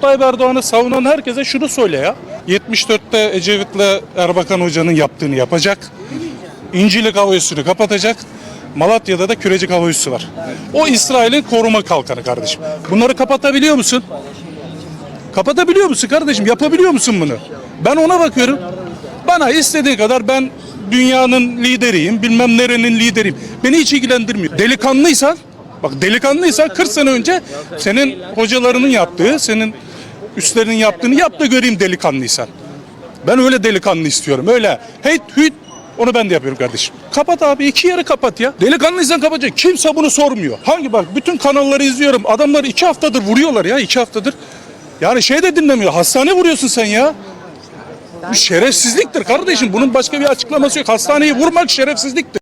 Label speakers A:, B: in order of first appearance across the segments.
A: Recep Tayyip Erdoğan'ı savunan herkese şunu söyle ya. 74'te Ecevit'le Erbakan Hoca'nın yaptığını yapacak. İncilik Hava Üssü'nü kapatacak. Malatya'da da Kürecik Hava Üssü var. O İsrail'in koruma kalkanı kardeşim. Bunları kapatabiliyor musun? Kapatabiliyor musun kardeşim? Yapabiliyor musun bunu? Ben ona bakıyorum. Bana istediği kadar ben dünyanın lideriyim, bilmem nerenin lideriyim. Beni hiç ilgilendirmiyor. Delikanlıysan, bak delikanlıysan 40 sene önce senin hocalarının yaptığı, senin üstlerinin yaptığını yap da göreyim delikanlıysan. Ben öyle delikanlı istiyorum. Öyle heyt hüt onu ben de yapıyorum kardeşim. Kapat abi iki yarı kapat ya. Delikanlıysan kapatacak. Kimse bunu sormuyor. Hangi bak bütün kanalları izliyorum. Adamlar iki haftadır vuruyorlar ya iki haftadır. Yani şey de dinlemiyor. Hastane vuruyorsun sen ya. Bu şerefsizliktir kardeşim. Bunun başka bir açıklaması yok. Hastaneyi vurmak şerefsizliktir.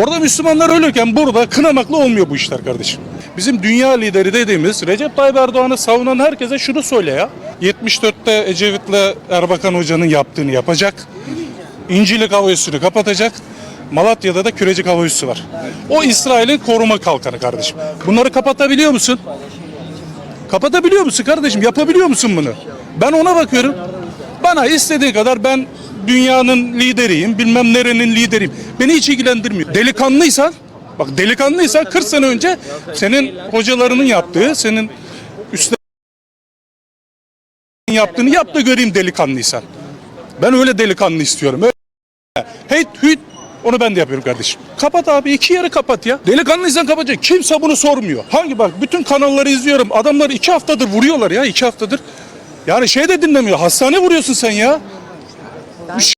A: Orada Müslümanlar ölürken burada kınamakla olmuyor bu işler kardeşim. Bizim dünya lideri dediğimiz Recep Tayyip Erdoğan'ı savunan herkese şunu söyle ya. 74'te Ecevit'le Erbakan Hoca'nın yaptığını yapacak. İncilik Hava Üssü'nü kapatacak. Malatya'da da Kürecik Hava Üssü var. O İsrail'in koruma kalkanı kardeşim. Bunları kapatabiliyor musun? Kapatabiliyor musun kardeşim? Yapabiliyor musun bunu? Ben ona bakıyorum. Bana istediği kadar ben dünyanın lideriyim, bilmem nerenin lideriyim. Beni hiç ilgilendirmiyor. Delikanlıysan, bak delikanlıysan 40 sene önce senin hocalarının yaptığı, senin üstlerinin yaptığını yap da göreyim delikanlıysan. Ben öyle delikanlı istiyorum. Heyt hüt onu ben de yapıyorum kardeşim. Kapat abi iki yarı kapat ya. Delikanlıysan kapatacak. Kimse bunu sormuyor. Hangi bak bütün kanalları izliyorum. Adamlar iki haftadır vuruyorlar ya iki haftadır. Yani şey de dinlemiyor. Hastane vuruyorsun sen ya.